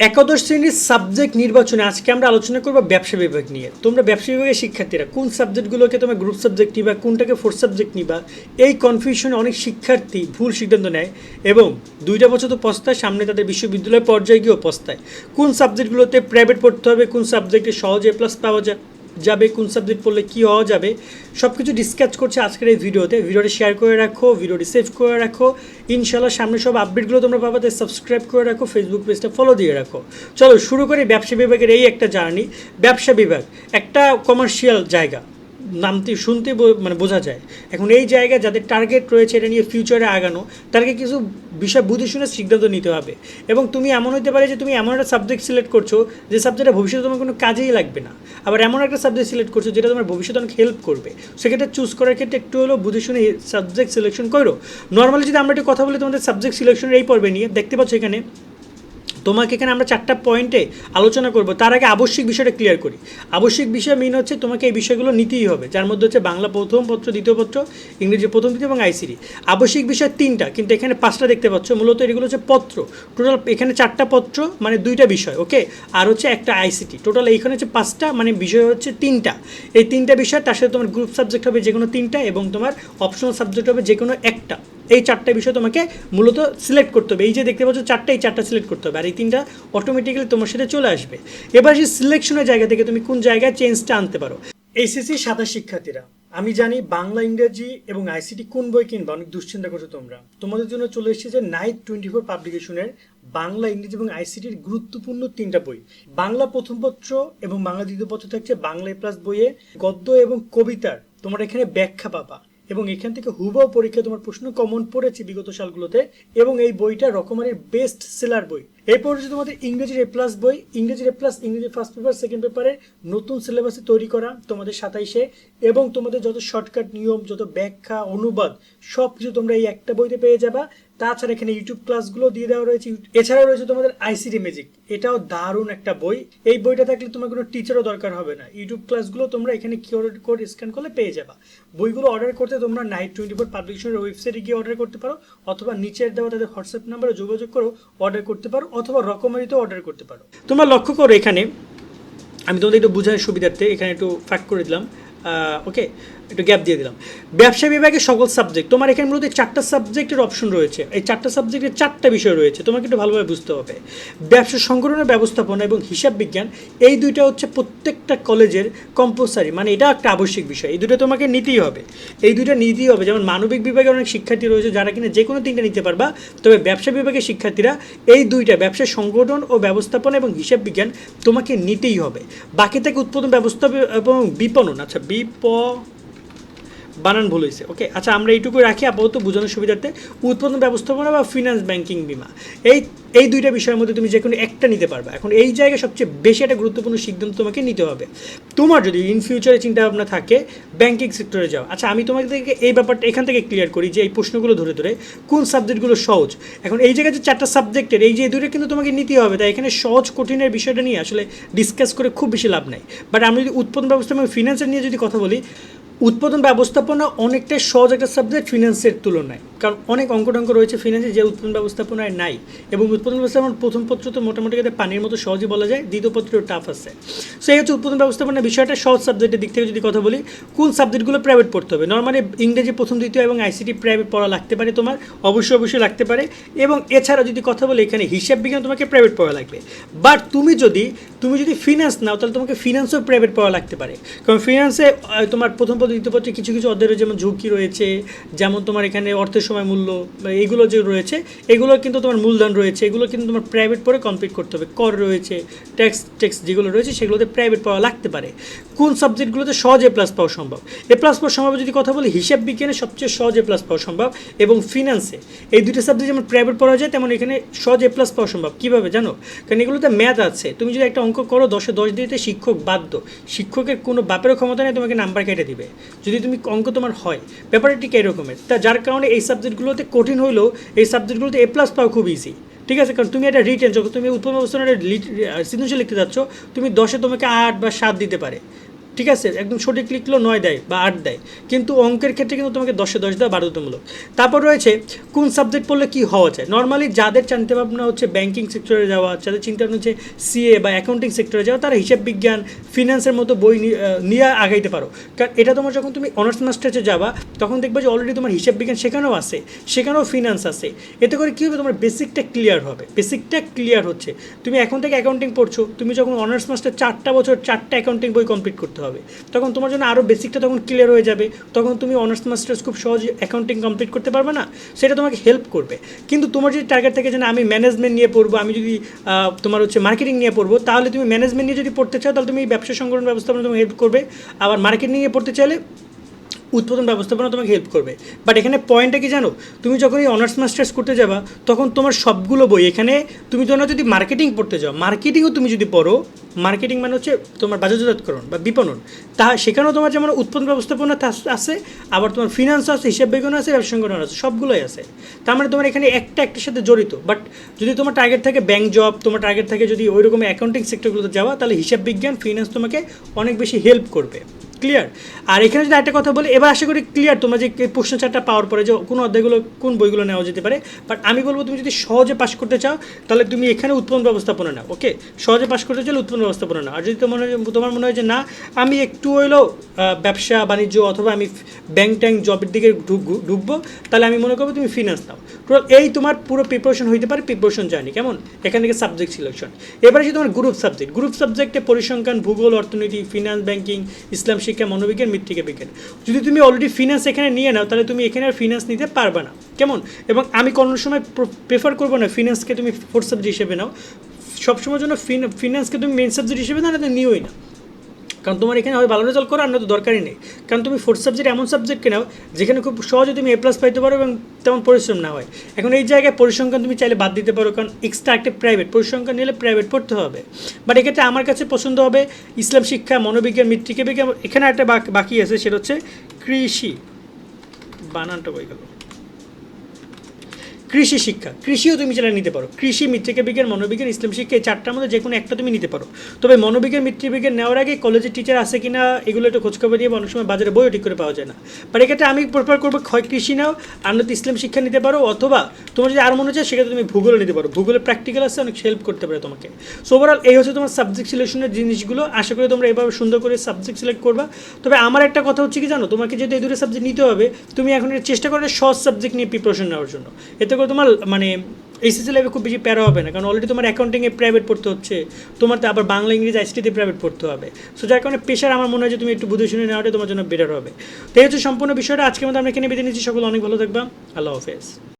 একাদশ শ্রেণির সাবজেক্ট নির্বাচনে আজকে আমরা আলোচনা করব ব্যবসা বিভাগ নিয়ে। তোমরা ব্যবসা বিভাগের শিক্ষার্থীরা, কোন সাবজেক্টগুলোকে তোমরা গ্রুপ সাবজেক্ট নিবা, কোনটাকে ফোর্থ সাবজেক্ট নিবা, এই কনফিউশনে অনেক শিক্ষার্থী ভুল সিদ্ধান্ত নেয় এবং দুইটা বছর তো পস্তায়, সামনে তাদের বিশ্ববিদ্যালয় পর্যায়ে গিয়েও পস্তায়। কোন সাবজেক্টগুলোতে প্রাইভেট পড়তে হবে, কোন সাবজেক্টে সহজে প্লাস পাওয়া যায়? যাবে, কোন সাবজেক্ট পড়লে কী হওয়া যাবে সব কিছু ডিসকাস করছে আজকের এই ভিডিওতে। ভিডিওটি শেয়ার করে রাখো, ভিডিওটি সেভ করে রাখো। ইনশাল্লাহ সামনে সব আপডেটগুলো তোমরা পাবা, তাই সাবস্ক্রাইব করে রাখো ফেসবুক পেজটা ফলো দিয়ে রাখো। চলো, শুরু করি ব্যবসা বিভাগের এই একটা জার্নি ব্যবসা বিভাগ, একটা কমার্শিয়াল জায়গা। নামতে, শুনতে মানে বোঝা যায়। এখন এই জায়গায় যাদের টার্গেট রয়েছে এটা নিয়ে ফিউচারে আগানো, তাদেরকে কিছু বিষয় বুঝে শুনে সিদ্ধান্ত নিতে হবে। এবং তুমি এমন হতে পারে যে তুমি এমন একটা সাবজেক্ট সিলেক্ট করছ যে সাবজেক্টে ভবিষ্যতে তোমার কোনো কাজেই লাগবে না। আবার এমন একটা সাবজেক্ট সিলেক্ট করছ যেটা তোমার ভবিষ্যতে অনেক হেল্প করবে। সেক্ষেত্রে চুজ করার ক্ষেত্রে একটু হলেও বুঝে শুনে সাবজেক্ট সিলেকশন করো। নর্মালি যদি আমরা একটু কথা বলি তোমাদের সাবজেক্ট সিলেকশনের এই পর্বে নিয়ে, দেখতে পাচ্ছ এখানে তোমাকে এখানে আমরা চারটা পয়েন্টে আলোচনা করব। তার আগে আবশ্যিক বিষয়টা ক্লিয়ার করি। আবশ্যিক বিষয় মেন হচ্ছে তোমাকে এই বিষয়গুলো নিতেই হবে, যার মধ্যে হচ্ছে বাংলা প্রথম পত্র, দ্বিতীয় পত্র, ইংরেজি প্রথম দ্বিতীয় এবং আইসিডি আবশ্যিক বিষয় তিনটা, কিন্তু এখানে পাঁচটা দেখতে পাচ্ছ। মূলত এগুলো হচ্ছে পত্র। টোটাল এখানে চারটা পত্র মানে দুইটা বিষয় ওকে আর হচ্ছে একটা আইসিটি টোটাল এইখানে হচ্ছে পাঁচটা মানে বিষয় হচ্ছে তিনটা। এই তিনটা বিষয়, তার সাথে তোমার গ্রুপ সাবজেক্ট হবে যে কোনো তিনটা এবং তোমার অপশনাল সাবজেক্ট হবে যে কোনো একটা। এই চারটা বিষয় তোমাকে মূলত সিলেক্ট করতে হবে। এই যে দেখতে পাচ্ছ, চারটে, এই চারটা সিলেক্ট করতে হবে। আর এই তিনটা অটোমেটিক্যালি তোমার সাথে চলে আসবে। এবার সেই সিলেকশনের জায়গা থেকে তুমি কোন জায়গায় চেঞ্জটা আনতে পারো? এইচএসসি সাদা শিক্ষার্থীরা, আমি জানি বাংলা, ইংরেজি এবং আইসিটি কোন বই কিনবা? অনেক দুশ্চিন্তা করছ তোমরা। তোমাদের জন্য চলে এসেছে যে নাইট টোয়েন্টি ফোর পাবলিকেশনের বাংলা, ইংরেজি এবং আইসিটির গুরুত্বপূর্ণ তিনটা বই। বাংলা প্রথম পত্র এবং বাংলা দ্বিতীয় পত্র থাকছে বাংলা প্লাস বইয়ে গদ্য এবং কবিতার। তোমরা এখানে ব্যাখ্যা পাবা। এবং এখান থেকে হুবাও পরীক্ষা তোমার প্রশ্ন কমন পড়েছে বিগত সালগুলোতে এবং এই বইটা রকমারির বেস্ট সেলার বই। এরপর হচ্ছে তোমাদের ইংরেজির এ প্লাস বই, ইংরেজির এ প্লাস ইংরেজি ফার্স্ট পেপার সেকেন্ড পেপারে নতুন সিলেবাসে তৈরি করা তোমাদের সাতাইশে এবং তোমাদের যত শর্টকাট নিয়ম, যত ব্যাখ্যা, অনুবাদ সব কিছু তোমরা এই একটা বইতে পেয়ে যাবা। তাছাড়া এখানে ইউটিউব ক্লাসগুলো দিয়ে দেওয়া রয়েছে। এছাড়াও রয়েছে তোমাদের আইসিডি ম্যাজিক এটাও দারুণ একটা বই। এই বইটা থাকলে তোমার কোনো টিচারও দরকার হবে না। ইউটিউব ক্লাসগুলো তোমরা এখানে কিউআর কোড স্ক্যান করলে পেয়ে যাবা। বইগুলো অর্ডার করতে তোমরা নাইট টোয়েন্টি ফোর পাবলিকেশনের ওয়েবসাইটে গিয়ে অর্ডার করতে পারো, অথবা নিচের দেওয়া তাদের হোয়াটসঅ্যাপ নাম্বারে যোগাযোগ করো অর্ডার করতে পারো। অথবা রকমারিতেও অর্ডার করতে পারো। তোমরা লক্ষ্য করো এখানে, আমি তোমাদের একটু বোঝার সুবিধার্থে, এখানে একটু ফ্যাক করে দিলাম। ওকে একটু গ্যাপ দিয়ে দিলাম। ব্যবসা বিভাগে সকল সাবজেক্ট তোমার এখানে মূলত চারটা সাবজেক্টের অপশন রয়েছে। এই চারটা সাবজেক্টের চারটা বিষয় রয়েছে, তোমাকে একটু ভালোভাবে বুঝতে হবে। ব্যবসা সংগঠনের ব্যবস্থাপনা এবং হিসাব বিজ্ঞান, এই দুইটা হচ্ছে প্রত্যেকটা কলেজের কম্পালসারি মানে এটা একটা আবশ্যিক বিষয়। এই দুটো তোমাকে নিতেই হবে। এই দুইটা নিতেই হবে। যেমন মানবিক বিভাগে অনেক শিক্ষার্থী রয়েছে যারা কিনা যে কোনো তিনটা নিতে পারবা, তবে ব্যবসা বিভাগের শিক্ষার্থীরা এই দুইটা, ব্যবসা সংগঠন ও ব্যবস্থাপনা এবং হিসাব বিজ্ঞান তোমাকে নিতেই হবে। বাকি থেকে উৎপাদন, ব্যবস্থা এবং বিপণন আচ্ছা বিপ বানান ভুল হয়েছে ওকে আচ্ছা আমরা এইটুকু রাখি। আপাতত বোঝানোর সুবিধার্থে উৎপাদন ব্যবস্থাপনা বা ফিনান্স ব্যাংকিং বিমা। এই এই দুইটা বিষয়ের মধ্যে তুমি যে কোনো একটা নিতে পারবে। এখন এই জায়গায় সবচেয়ে বেশি একটা গুরুত্বপূর্ণ সিদ্ধান্ত তোমাকে নিতে হবে। তোমার যদি ইন ফিউচারে চিন্তা ভাবনা থাকে ব্যাংকিং সেক্টরে যাও। আচ্ছা আমি তোমাদেরকে এই ব্যাপারটা এখান থেকে ক্লিয়ার করি যে এই প্রশ্নগুলো ধরে ধরে কোন সাবজেক্টগুলো সহজ। এখন এই জায়গায় যে চারটা সাবজেক্টের এই যে দুটো কিন্তু তোমাকে নিতে হবে। তাই এখানে সহজ, কঠিনের বিষয়টা নিয়ে আসলে ডিসকাস করে খুব বেশি লাভ নাই। বাট আমি যদি উৎপাদন ব্যবস্থা এবং ফিনান্সের নিয়ে যদি কথা বলি উৎপাদন ব্যবস্থাপনা অনেকটাই সহজ একটা সাবজেক্ট ফিনান্সের তুলনায়। কারণ অনেক অঙ্ক টঙ্ক রয়েছে ফিনান্সে যে উৎপাদন ব্যবস্থাপনায় নাই। এবং উৎপাদন ব্যবস্থাপনা প্রথম পত্র তো মোটামুটি ক্ষেত্রে পানির মতো সহজই বলা যায়, দ্বিতীয় পত্রেও টাফ আছে। সো এই হচ্ছে উৎপাদন ব্যবস্থাপনার বিষয়টা, সহজ সাবজেক্টের দিক থেকে যদি কথা বলি, কোন সাবজেক্টগুলো প্রাইভেট পড়তে হবে? নর্মালি ইংরেজি প্রথম, দ্বিতীয় এবং আইসিটি প্রাইভেট পড়া লাগতে পারে তোমার, অবশ্যই অবশ্যই লাগতে পারে। এবং এছাড়া যদি কথা বলি, এখানে হিসাব বিজ্ঞান তোমাকে প্রাইভেট পড়া লাগবে। বাট তুমি যদি তুমি যদি ফিনান্স নাও, তাহলে তোমাকে ফিনান্সও প্রাইভেট পড়া লাগতে পারে। কারণ ফিনান্সে তোমার প্রথম দ্বিতীয় কিছু কিছু অধ্যায় রয়েছে, যেমন ঝুঁকি রয়েছে, যেমন তোমার এখানে অর্থের সময় মূল্য এইগুলো যে রয়েছে, এগুলো কিন্তু তোমার মূলধন রয়েছে, এগুলো কিন্তু তোমার প্রাইভেট পড়ে কমপ্লিট করতে হবে। কর রয়েছে ট্যাক্স ট্যাক্স যেগুলো রয়েছে, সেগুলোতে প্রাইভেট পাওয়া লাগতে পারে। কোন সাবজেক্টগুলোতে সহজ এ প্লাস পাওয়া সম্ভব? এ প্লাস পাওয়া সম্ভব যদি কথা বলি, হিসাব বিজ্ঞানে সবচেয়ে সহজ এ প্লাস পাওয়া সম্ভব, এবং ফিনান্সে এই দুটো সাবজেক্ট যেমন প্রাইভেট পড়া যায়, তেমন এখানে সহজ এ প্লাস পাওয়া সম্ভব। কীভাবে? জানো? কারণ এগুলোতে ম্যাথ আছে। তুমি যদি একটা অঙ্ক করো, দশে দশ দিতে শিক্ষক বাধ্য। শিক্ষকের কোনো বাপেরও ক্ষমতা নেই, তোমাকে নাম্বার কেটে দিবে। যদি তুমি অঙ্ক তোমার হয় ব্যাপারটা ঠিক এরকমের তা যার কারণে এই সাবজেক্টগুলোতে কঠিন হলেও এই সাবজেক্টগুলোতে এ প্লাস পাওয়া খুব ইজি ঠিক আছে? কারণ তুমি এটা রিটেন যখন তুমি উৎপন্ন অবস্থানের সৃজনশীল লিখতে যাচ্ছ, তুমি দশে তোমাকে আট বা সাত দিতে পারে। ঠিক আছে, একদম সঠিক লিখলেও নয় দেয় বা আট দেয়। কিন্তু অঙ্কের ক্ষেত্রে কিন্তু তোমাকে দশে দশ দেওয়া বাধ্যতামূলক। তারপর রয়েছে, কোন সাবজেক্ট পড়লে কি হওয়া যায়? নর্মালি যাদের চিন্তা ভাবনা হচ্ছে ব্যাংকিং সেক্টরে যাওয়া, যাদের চিন্তা ভাবনা হচ্ছে সিএ বা অ্যাকাউন্টিং সেক্টরে যাওয়া, তারা হিসাব বিজ্ঞান ফিনান্সের মতো বই নিয়ে আগাইতে পারো। কারণ এটা তোমার যখন তুমি অনার্স মাস্টার্সে যাবা, তখন দেখবে যে অলরেডি তোমার হিসাব বিজ্ঞান সেখানেও আছে, সেখানেও ফিনান্স আছে। এতে করে কী হবে? তোমার বেসিকটা ক্লিয়ার হবে। বেসিকটা ক্লিয়ার হচ্ছে। তুমি এখন থেকে অ্যাকাউন্টিং পড়ছো। তুমি যখন অনার্স মাস্টার চারটা বছর চারটা অ্যাকাউন্টিং বই কমপ্লিট করতে হবে। তখন তোমার জন্য আরও বেসিকটা তখন ক্লিয়ার হয়ে যাবে। তখন তুমি অনার্স মাস্টার্স খুব সহজে অ্যাকাউন্টিং কমপ্লিট করতে পারবে না, সেটা তোমাকে হেল্প করবে। কিন্তু তোমার যদি টার্গেট থাকে যে না, আমি ম্যানেজমেন্ট নিয়ে পড়ব, আমি যদি তোমার হচ্ছে মার্কেটিং নিয়ে পড়ব, তাহলে তুমি ম্যানেজমেন্ট নিয়ে যদি পড়তে চাও, তাহলে তুমি ব্যবসা সংগঠন ব্যবস্থাপনা তুমি হেল্প করবে। আবার মার্কেটিং নিয়ে পড়তে চাইলে উৎপাদন ব্যবস্থাপনা তোমাকে হেল্প করবে। বাট এখানে পয়েন্টটা কি জানো? তুমি যখন এই অনার্স মাস্টার্স করতে যাবা, তখন তোমার সবগুলো বই, এখানে তুমি তোমার যদি মার্কেটিং পড়তে যাও মার্কেটিংও তুমি যদি পড়ো মার্কেটিং মানে হচ্ছে তোমার বাজারজাতকরণ বা বিপণন। তা সেখানেও তোমার যেমন উৎপাদন ব্যবস্থাপনা আছে, আবার তোমার ফিনান্স আছে, হিসাব বিজ্ঞান আছে, ব্যবসা সংগঠন আছে, সবগুলোই আছে। তার মানে তোমার এখানে একটা একটার সাথে জড়িত। বাট যদি তোমার টার্গেট থাকে ব্যাংক জব তোমার টার্গেট থাকে যদি ওই রকম অ্যাকাউন্টিং সেক্টরগুলোতে যাওয়া, তাহলে হিসাব বিজ্ঞান ফিনান্স তোমাকে অনেক বেশি হেল্প করবে। ক্লিয়ার আর এখানে যদি একটা কথা বলি, এবার আশা করি ক্লিয়ার তোমরা যে প্রশ্ন চারটা পাওয়ার পরে যে কোন অধ্যায়গুলো, কোন বইগুলো নেওয়া যেতে পারে। বাট আমি বলব তুমি যদি সহজে পাস করতে চাও, তাহলে তুমি এখানে উৎপন্ন ব্যবস্থাপনা নাও ওকে সহজে পাস করতে চাইলে উৎপন্ন ব্যবস্থাপনা নাও। আর যদি তোমার তোমার মনে হয় যে না, আমি একটু হইলেও ব্যবসা, বাণিজ্য অথবা আমি ব্যাংক ট্যাঙ্ক জবের দিকে ঢুক- ঢুকবো, তাহলে আমি মনে করব তুমি ফিনান্স নাও। টোটাল এই তোমার পুরো প্রিপারেশন হইতে পারে প্রিপারেশন জার্নি কেমন? এখান থেকে সাবজেক্ট সিলেকশন এবারে যে তোমার গ্রুপ সাবজেক্ট গ্রুপ সাবজেক্টে পরিসংখ্যান, ভূগোল, অর্থনীতি ফিনান্স ব্যাংকিং ইসলাম শিক্ষা মনোবিজ্ঞান মৃত্তিকা বিজ্ঞান। যদি তুমি অলরেডি ফিনান্স এখানে নিয়ে নাও, তাহলে তুমি এখানে আর ফিনান্স নিতে পারবে না। কেমন? এবং আমি কোনো সময় প্রেফার করব না ফিনান্সকে তুমি ফোর্থ সাবজেক্ট হিসেবে নাও। সবসময়ের জন্য ফিনান্সকে তুমি মেন সাবজেক্ট হিসেবে না নিওই না। কারণ তোমার এখানে হয় ভালো রেজাল্ট করো, আর না তো দরকারই নেই। কারণ তুমি ফোর্থ সাবজেক্ট এমন সাবজেক্টকে নাও, যেখানে খুব সহজে তুমি এ প্লাস পাইতে পারো এবং তেমন পরিশ্রম না হয়। এখন এই জায়গায় পরিসংখ্যান তুমি চাইলে বাদ দিতে পারো, কারণ এক্সট্রা একটা প্রাইভেট পরিসংখ্যান নিলে প্রাইভেট পড়তে হবে। বাট এক্ষেত্রে আমার কাছে পছন্দ হবে ইসলাম শিক্ষা, মনোবিজ্ঞান, মৃত্তিকা বিজ্ঞান, এখানে একটা বাকি আছে, সেটা হচ্ছে কৃষি। বানানটা বই গেল। কৃষি শিক্ষা। কৃষিও তুমি চাইলে নিতে পারো। কৃষি, মৃত্তিকা বিজ্ঞান, মনোবিজ্ঞান, ইসলাম শিক্ষা, এই চারটার মধ্যে যে কোনো একটা তুমি নিতে পারো। তবে মনোবিজ্ঞান মৃত্তিকাবিজ্ঞান নেওয়ার আগে কলেজের টিচার আছে কিনা, এগুলো একটু খোঁজখবর দিয়ে অনেক সময় বাজারে বইও ঠিক করে পাওয়া যায় না। বাট এক্ষেত্রে আমি প্রেফার করব ক্ষয় কৃষি নাও, আর নয়তো ইসলাম শিক্ষা নিতে পারো, অথবা তোমার যদি আর মনে হচ্ছে সেক্ষেত্রে তুমি ভূগোল নিতে পারো। ভূগোলে প্র্যাকটিক্যাল আছে, অনেক হেল্প করতে পারে তোমাকে। সো ওভারঅল এই হচ্ছে তোমার সাবজেক্ট সিলেকশনের জিনিসগুলো। আশা করি তোমরা এভাবে সুন্দর করে সাবজেক্ট সিলেক্ট করবা। তবে আমার একটা কথা হচ্ছে কি জানো? তোমাকে যদি এই দুটো সাবজেক্ট নিতে হবে, তুমি এখন চেষ্টা করো সহজ সাবজেক্ট নিয়ে প্রিপারেশন নেওয়ার জন্য। এতে করে তোমার মানে এসএসসি লাইফে খুব বেশি প্যারা হবে না। কারণ অলরেডি তোমার অ্যাকাউন্টিংয়ে প্রাইভেট পড়তে হচ্ছে। তোমার তো আবার বাংলা, ইংরেজি আইসিটিতে প্রাইভেট পড়তে হবে। সো যার কারণে পেশার আমার মনে হয় যে তুমি একটু বুঝে শুনে নেওয়াটা তোমার জন্য বেটার হবে। তো এই হচ্ছে সম্পূর্ণ বিষয়টা। আজকের মধ্যে আমরা এখানে বেঁধে নিচ্ছি। সকল অনেক ভালো থাকবা। আল্লাহ হাফেজ।